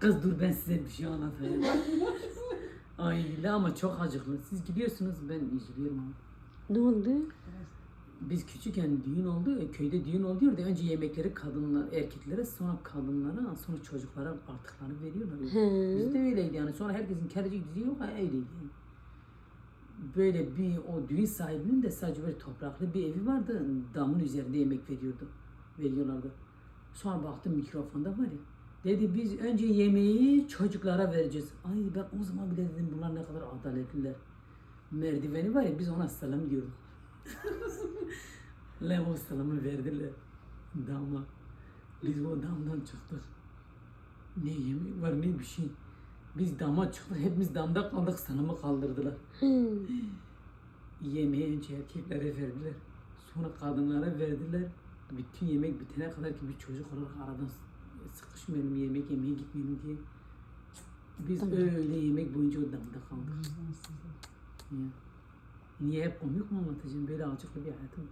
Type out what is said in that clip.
Kız dur ben size bir şey anlatayım. Ay ama çok acıklı. Siz gidiyorsunuz ben üzülüyorum. Ne oldu? Biz küçükken düğün oldu, köyde düğün oluyor da önce yemekleri kadınlar, erkeklere sonra kadınlara, sonra çocuklara artıklarını veriyorlar. He. Bizde öyleydi yani. Sonra herkesin kendi düzüğü yok, öyleydi. yani. Böyle bir o düğün sahibinin de sadece böyle topraklı bir evi vardı. Damın üzerinde yemek veriyordu. Veriyorlardı. Sonra baktım mikrofonda var ya. Dedi biz önce yemeği çocuklara vereceğiz. Ay ben o zaman bile dedim bunlar ne kadar adaletliler. Merdiveni var ya biz ona selam diyorduk. Lan o selamı verdiler. Dama. Biz o damdan çıktık. Ne yemek var ne bir şey. Biz dama çıktık hepimiz damda kaldık selamı kaldırdılar. Hı. Yemeği önce erkeklere verdiler. Sonra kadınlara verdiler. Bütün yemek bitene kadar ki bir çocuk olarak aradan sıkışmayalım yemek yemeye gitmeyelim diye. Biz Tamam. öyle yemek boyunca o damda kaldık. Ya. Niye hep komik mi anlatacağım? Böyle acıklı bir hayatım.